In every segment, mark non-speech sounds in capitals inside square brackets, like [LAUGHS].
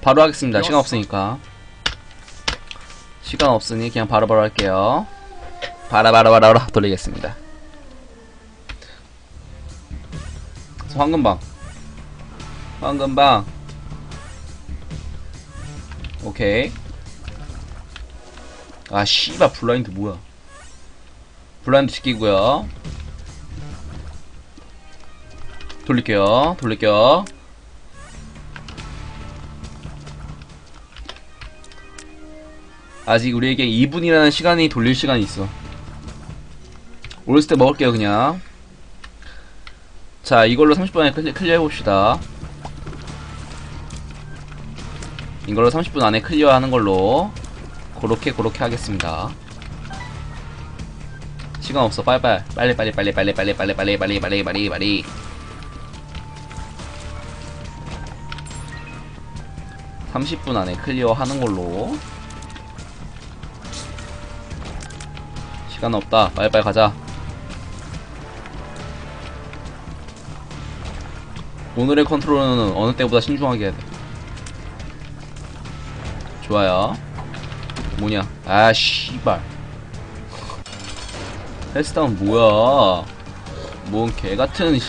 바로 하겠습니다. 시간 없으니까. 시간 없으니 그냥 바로 바로 할게요. 바라바라바라 바라 돌리겠습니다. 황금방. 황금방. 오케이. 아, 씨발, 블라인드 뭐야. 블라인드 시키고요. 돌릴게요. 돌릴게요. 아직 우리에게 2분이라는 시간이 돌릴 시간이 있어. 올스테 먹을게요, 그냥. 자, 이걸로 30분 안에 클리, 클리어 해봅시다. 이걸로 30분 안에 클리어 하는 걸로. 그렇게, 그렇게 하겠습니다. 시간 없어, 빨리빨리. 빨리, 빨리, 빨리, 빨리, 빨리, 빨리, 빨리, 빨리, 빨리, 빨리, 빨리. (30분) 안에 클리어 하는 걸로 시간 없다. 빨리빨리 가자. 오늘의 컨트롤은 어느 때보다 신중하게 해야 돼. 좋아요. 뭐냐? 아, 씨발. 헬스다운 뭐야? 뭔 개같은, 씨.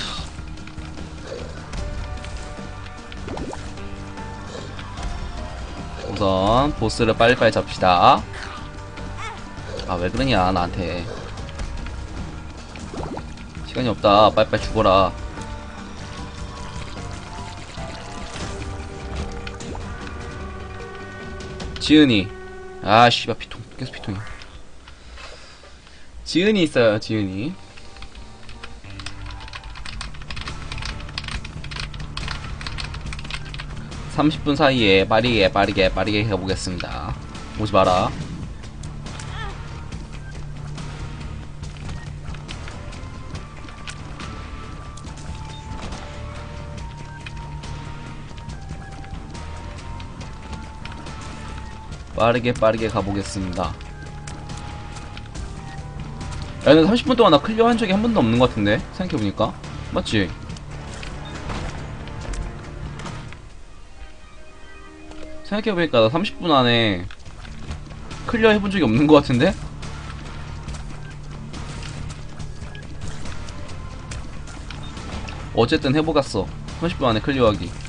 우선, 보스를 빨리빨리 잡시다. 아, 왜 그러냐, 나한테. 시간이 없다. 빨리빨리 죽어라. 지은이. 아, 씨발, 피통. 계속 피통이야. 지은이 있어요, 지은이. (30분) 사이에 빠르게 빠르게 빠르게 해보겠습니다 오지 마라 빠르게 빠르게 가보겠습니다. 야, 근데 30분 동안 나 클리어 한 적이 한 번도 없는 것 같은데? 생각해보니까. 맞지? 생각해보니까 나 30분 안에 클리어 해본 적이 없는 것 같은데? 어쨌든 해보겠어. 30분 안에 클리어하기.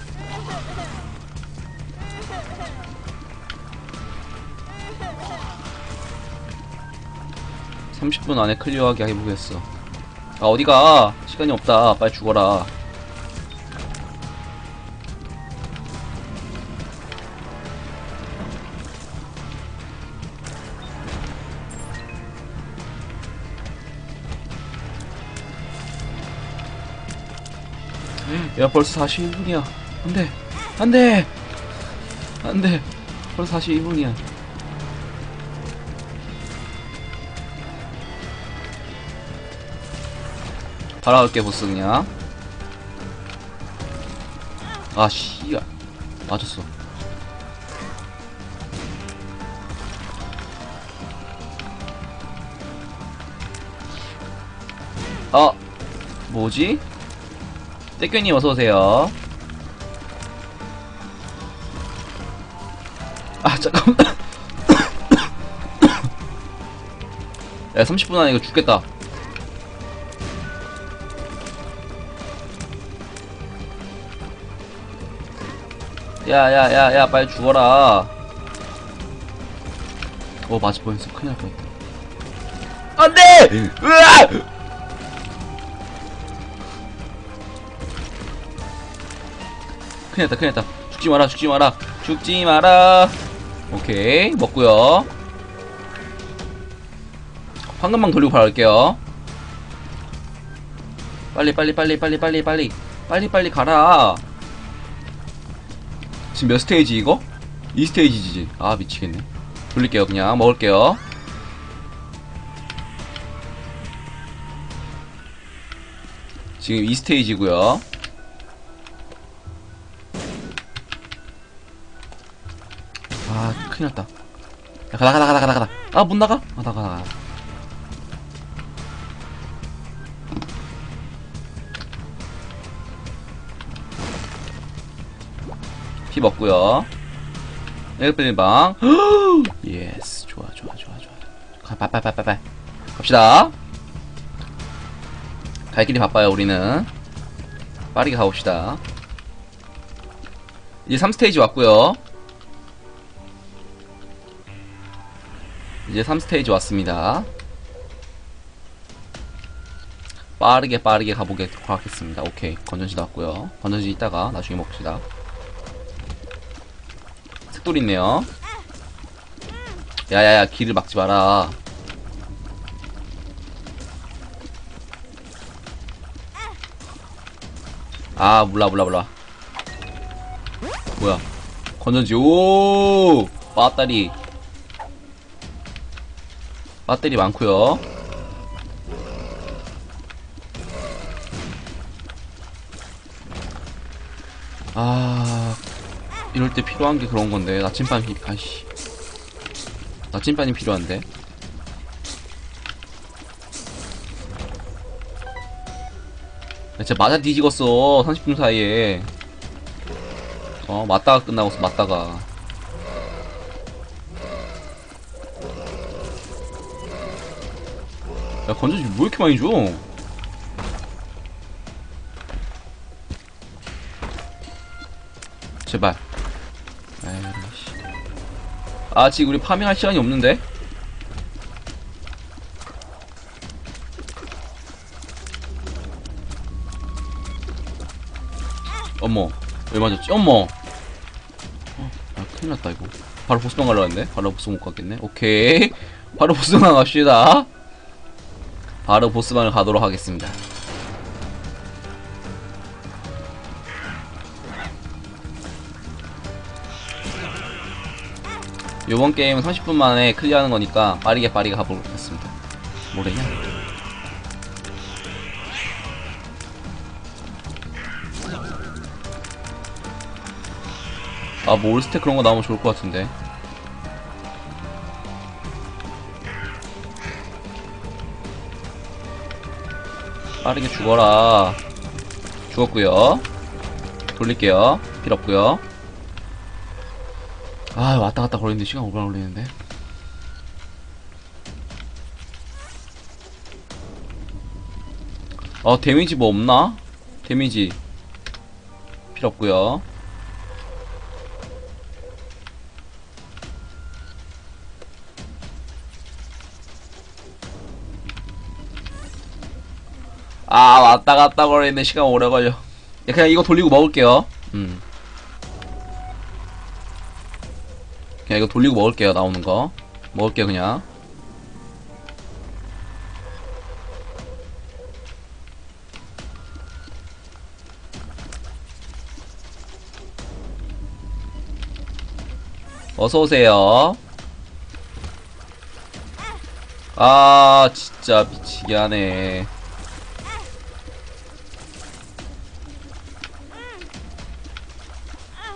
(30분) 안에 클리어하게 해보겠어. 아 어디가? 시간이 없다. 빨리 죽어라. 야 벌써 42분이야. 안돼. 안돼. 안돼. 벌써 42분이야 바라올게 보스 그냥 아 씨야. 맞았어. 어 뭐지? 떼껴님 어서오세요. 아 잠깐만. [COUGHS] [COUGHS] [COUGHS] 야 30분 안에 이거 죽겠다 야야야야 빨리 죽어라. 어 맞을 뻔했어 큰일 날 뻔했다. 안돼! 으아! 큰일 났다 큰일 났다. 죽지 마라 죽지 마라. 죽지 마라. 오케이 먹고요. 황금방 돌리고 바로 갈게요. 빨리 빨리 빨리 빨리 빨리 빨리 빨리 빨리 가라 지금 몇 스테이지 이거? 2스테이지지. 아 미치겠네. 돌릴게요 그냥. 먹을게요. 지금 2스테이지고요. 아 큰일났다. 야 가다 가다 가다 가다 가다. 아 못 나가? 아 나가 나가 피 먹고요. 일bil방. [GASPS] 예스. 좋아, 좋아, 좋아, 좋아. 가, 빨빨빨빨빨. 갑시다. 갈 길이 바빠요, 우리는. 빠르게 가봅시다. 이제 3스테이지 왔고요. 이제 3스테이지 왔습니다. 빠르게 빠르게 가보도록 하겠습니다. 오케이. 건전지도 왔고요. 건전지 이따가 나중에 먹읍시다. 색돌 있네요. 야야야 길을 막지 마라. 아 몰라 몰라 몰라. 뭐야? 건전지 오 배터리 배터리 많고요. 아 이럴 때 필요한 게 그런 건데 나침반 피 아씨. 나침반이 필요한데. 야, 진짜 맞아 뒤지겠어 30분 사이에. 어 맞다가 끝나고 맞다가. 야 건전지 뭐 이렇게 많이 줘? 제발 에이씨. 아 지금 우리 파밍할 시간이 없는데? 어머 왜 맞았지? 어머. 어, 아 큰일 났다 이거. 바로 보스방 했는데 바로 보스 못 가겠네. 오케이. 바로 보스방 [LAUGHS] 갑시다. 바로 보스방을 가도록 하겠습니다 요번 게임은 30분 만에 클리어하는 거니까 빠르게 빠르게 가보겠습니다 뭐래냐 아, 뭐 올스택 그런 거 나오면 좋을 것 같은데. 빠르게 죽어라. 죽었고요. 돌릴게요. 필요 없고요. 아, 왔다 갔다 거리는데 시간 오래 걸리는데. 어, 데미지 뭐 없나? 데미지 필요 없고요. 아 왔다 갔다 거리는데 시간 오래 걸려 야, 그냥 이거 돌리고 먹을게요 음 그냥 이거 돌리고 먹을게요 나오는 거. 먹을게요 그냥. 어서오세요. 아 진짜 미치게 하네.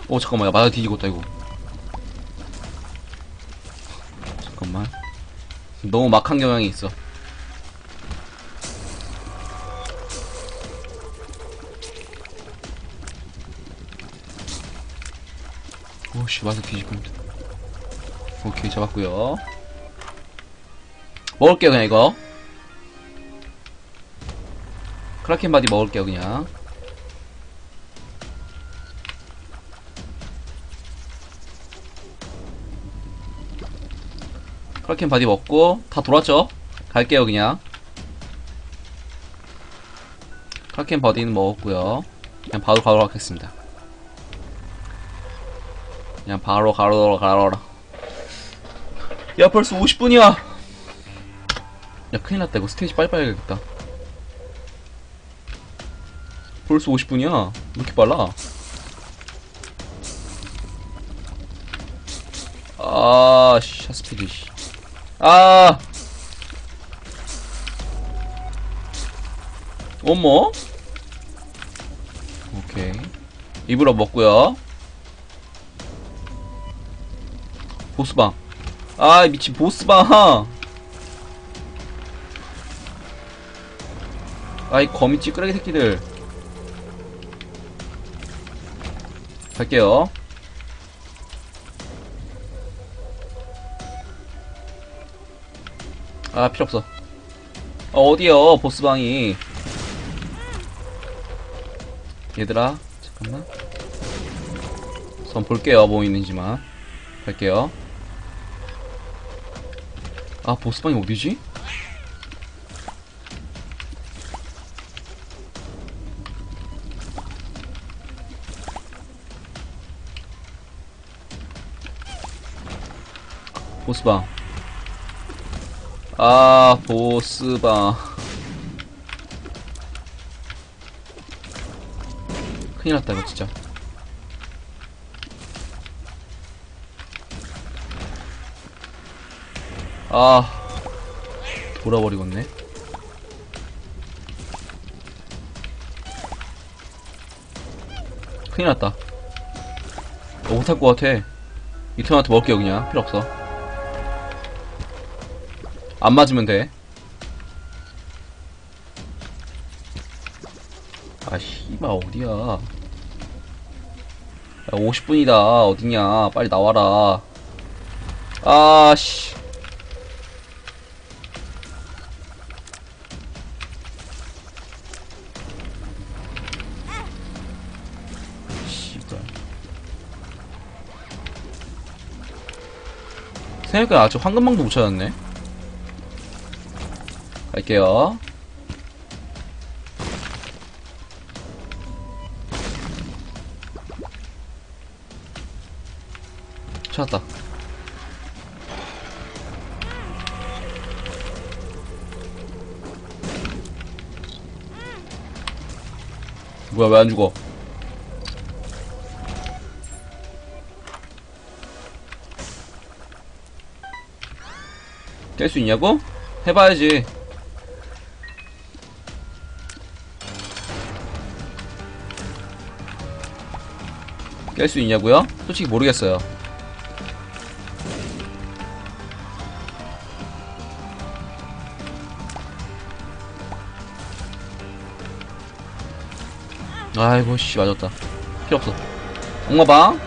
오 잠깐만 야 맞아 뒤지겠다 이거 잠깐만. 너무 막한 경향이 있어. 오씨 맞아 뒤집습니다 오케이 잡았고요. 먹을게요 그냥 이거. 크라켄 바디 먹을게요 그냥 크라켄 바디 먹고 다 돌았죠? 갈게요 그냥. 크라켄 바디는 먹었고요. 그냥 바로 가도록 하겠습니다. 그냥 바로 가로 가로라. 야 벌써 50분이야! 야 큰일났다. 이거 스테이지 빨리빨리 해야겠다. 벌써 50분이야? 왜 이렇게 빨라? 아, 씨, 샷스피드, 씨. 아! 어머? 오케이. 입으로 먹고요. 보스방. 아, 미친 보스방! 아이, 거미 찌끄레기 새끼들. 갈게요. 아 필요 없어. 어, 어디요 보스방이? 얘들아 잠깐만. 선 볼게요 뭐 있는지만. 갈게요. 아 보스방이 어디지? 보스방 아 보스방 큰일 났다 이거 진짜. 아 돌아버리겠네. 큰일 났다. 어, 못할 것 같아. 이터한테 먹을게요 그냥. 필요 없어 안 맞으면 돼. 아, 씨발, 어디야. 야, 50분이다. 어디냐. 빨리 나와라. 아, 씨. 생각보다 아직 황금망도 못 찾았네. 갈게요. 찾았다. 뭐야, 왜 안 죽어? 깰 수 있냐고? 해봐야지. 깰 수 있냐고요? 솔직히 모르겠어요. 아이고 씨 맞았다. 필요 없어. 엉마방.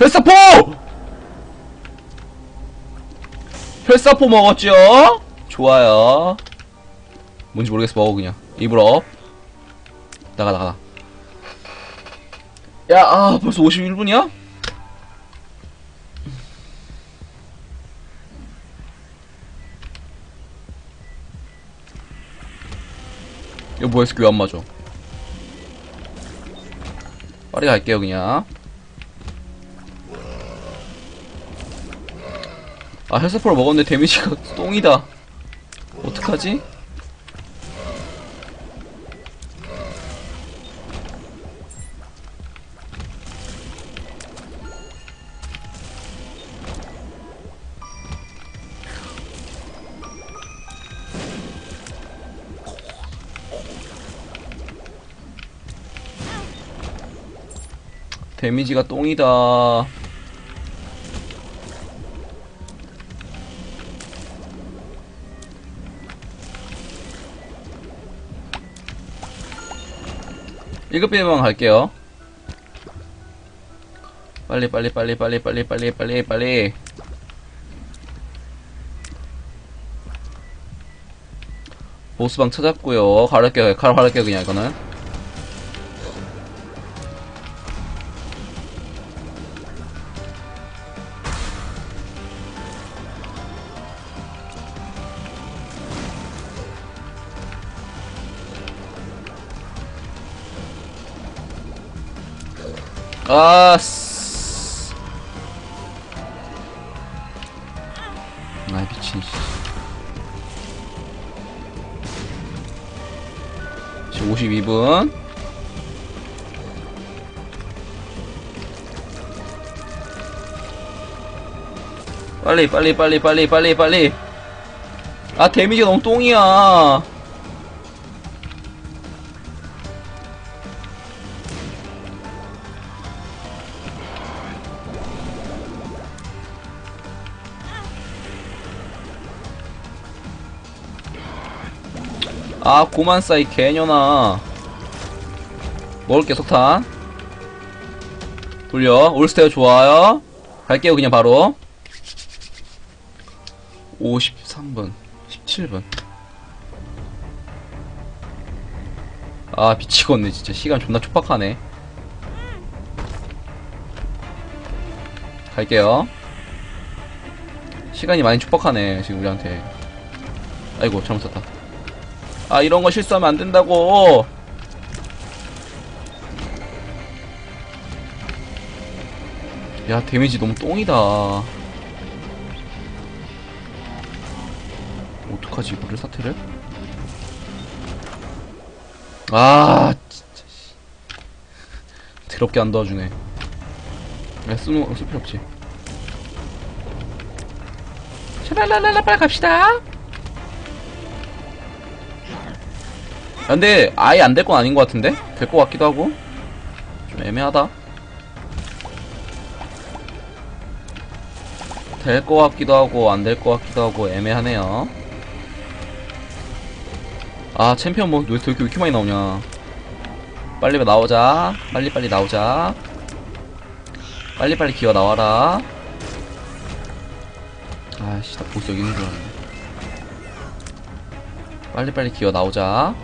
헬사포! 헬사포 먹었죠? 좋아요. 뭔지 모르겠어 먹어 그냥. 입으로. 나가 나가. 야, 아, 벌써 51분이야? 이거 뭐야, 스킬 왜안 맞아? 빨리 갈게요, 그냥. 아, 헬스포를 먹었는데 데미지가 똥이다. 어떡하지? 데미지가 똥이다. 일급 비방 갈게요. 빨리 빨리 빨리 빨리 빨리 빨리 빨리 빨리. 보스방 찾았고요. 가로 가를게요 그냥 이거는. 아, 쓰... 아, 미친, 씨. 지금 52분. 빨리, 빨리, 빨리, 빨리, 빨리, 빨리. 아, 데미지가 너무 똥이야. 아 고만 싸이 개년아. 먹을게 석탄. 돌려. 올스테어 좋아요. 갈게요 그냥 바로. 53분 17분. 아 미치겠네 진짜. 시간 존나 촉박하네. 갈게요. 시간이 많이 촉박하네 지금 우리한테. 아이고 잘못 썼다 아 이런 거 실수하면 안 된다고. 야 데미지 너무 똥이다. 어떡하지 이거를 사태를? 아 진짜 씨. 더럽게 안 도와주네. 야 쓰는 쓸 필요 없지. 샤랄랄랄라 빨리 갑시다 근데 아예 안 될 건 아닌 것 같은데? 될 것 같기도 하고. 좀 애매하다. 될 것 같기도 하고 안 될 것 같기도 하고 애매하네요. 아 챔피언 뭐 왜 이렇게, 왜 이렇게 많이 나오냐. 빨리 나오자. 빨리 빨리 나오자. 빨리 빨리 기어 나와라. 아씨 나 보스 여기 있는 줄 알았네. 빨리 빨리 기어 나오자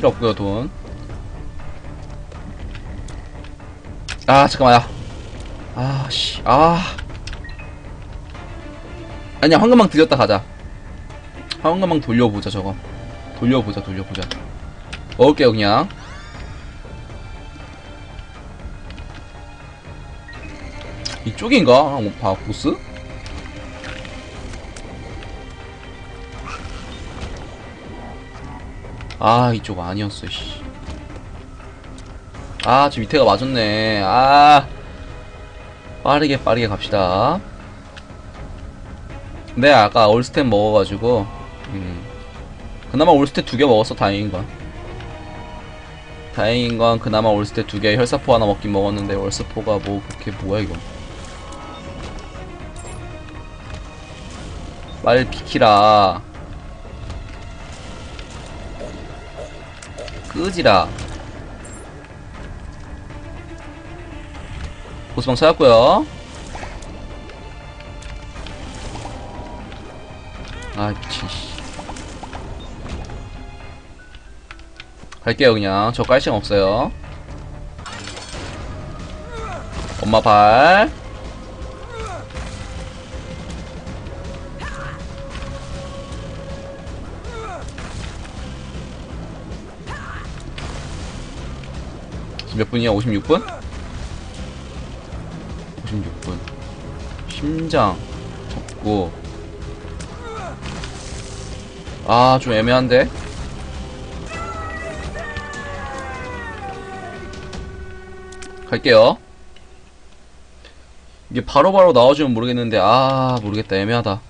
필요 없고요 돈. 아 잠깐만 야아씨 아. 아니야 황금망 들렸다 가자. 황금망 돌려보자 저거. 돌려보자 돌려보자. 먹을게요 그냥. 이쪽인가? 한번 봐 보스? 아 이쪽 아니었어 씨. 아, 저 밑에가 맞았네. 아. 빠르게 빠르게 갑시다. 네, 아까 올스템 먹어가지고, 음. 그나마 올스템 두개 먹었어, 다행인 건. 다행인 건 그나마 올스템 두 개, 혈사포 하나 먹긴 먹었는데, 올스포가 뭐, 그렇게 뭐야, 이거. 말 비키라. 끄지라. 보스방 찾았고요. 아 미친 씨. 갈게요 그냥. 저 깔 시간 없어요. 엄마 발 지금 몇 분이야? 56분? 56분. 심장 접고. 아 좀 애매한데? 갈게요. 이게 바로 바로 나와주면 모르겠는데 아 모르겠다. 애매하다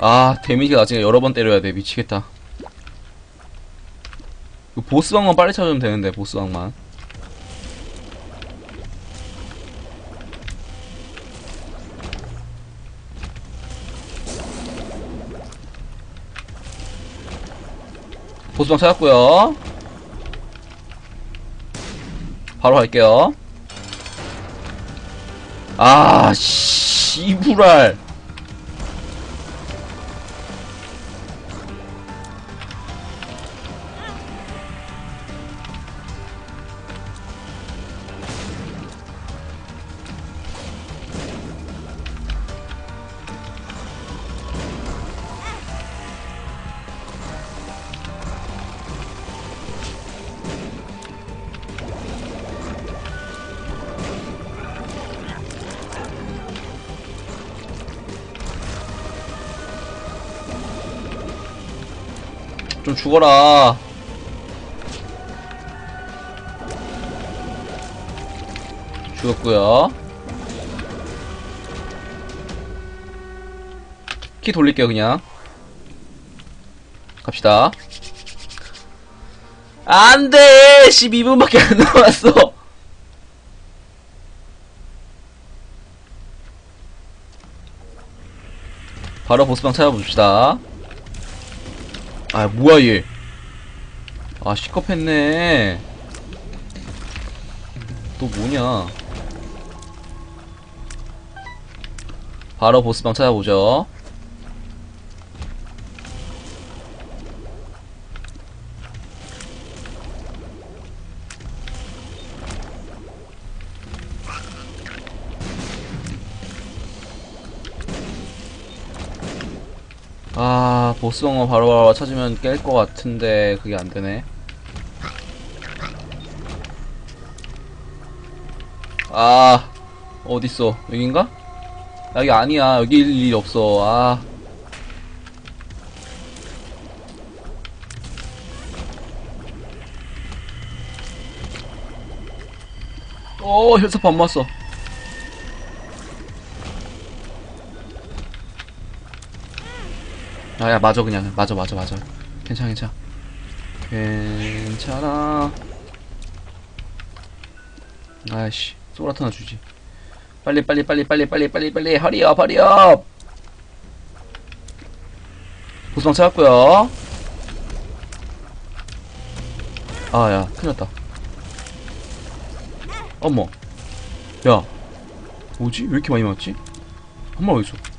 아 데미지가 나중에 여러 번 때려야 돼. 미치겠다. 그 보스방만 빨리 찾으면 되는데 보스방만. 보스방 찾았고요. 바로 갈게요. 아 씨부랄 좀 죽어라. 죽었고요. 키 돌릴게요 그냥. 갑시다. 안 돼! 12분밖에 안 남았어! 바로 보스방 찾아봅시다. 아, 뭐야, 얘. 아, 시겁했네. 또 뭐냐. 바로 보스방 찾아보죠. 보스방어 바로바로 찾으면 깰 것 같은데, 그게 안 되네. 아, 어딨어? 여긴가? 아, 여기 아니야. 여기 일 없어. 아. 어, 혈사 반 맞았어. 아, 야, 맞아, 그냥. 맞아, 맞아, 맞아. 괜찮아, 괜찮아. 괜찮아. 아이씨, 소라트 하나 주지. 빨리, 빨리, 빨리, 빨리, 빨리, 빨리, 빨리, 허리업, 허리업! 보스방 찾았고요 아, 야, 큰일 났다. 어머. 야. 뭐지? 왜 이렇게 많이 맞지? 한 마리 어딨어?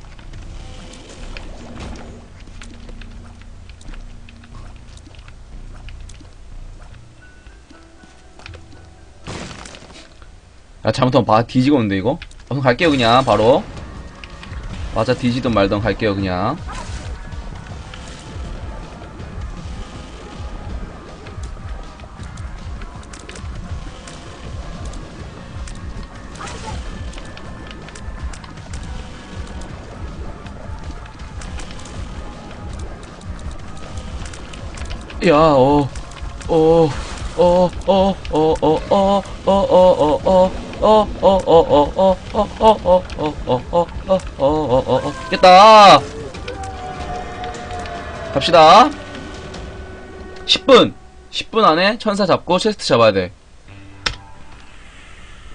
야 잘못하면 바 뒤지겠는데 이거? 아, 그럼 갈게요 그냥 바로. 맞아 뒤지든 말든 갈게요 그냥. 야, 어, 어, 어, 어, 어, 어, 어, 어, 어, 어, 어, 어, 어, 어, 어, 어, 어, 어, 어, 어, 어, 어, 깼다! 갑시다. 10분! 10분 안에 천사 잡고 체스트 잡아야 돼.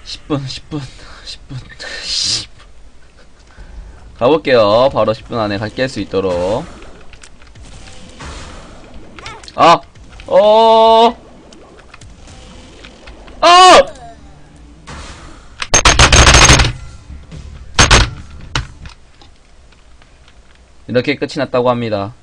10분, 10분, 10분, 10분. 가볼게요. 바로 10분 안에 갈수 있도록. 아! 어! 아! 이렇게 끝이 났다고 합니다.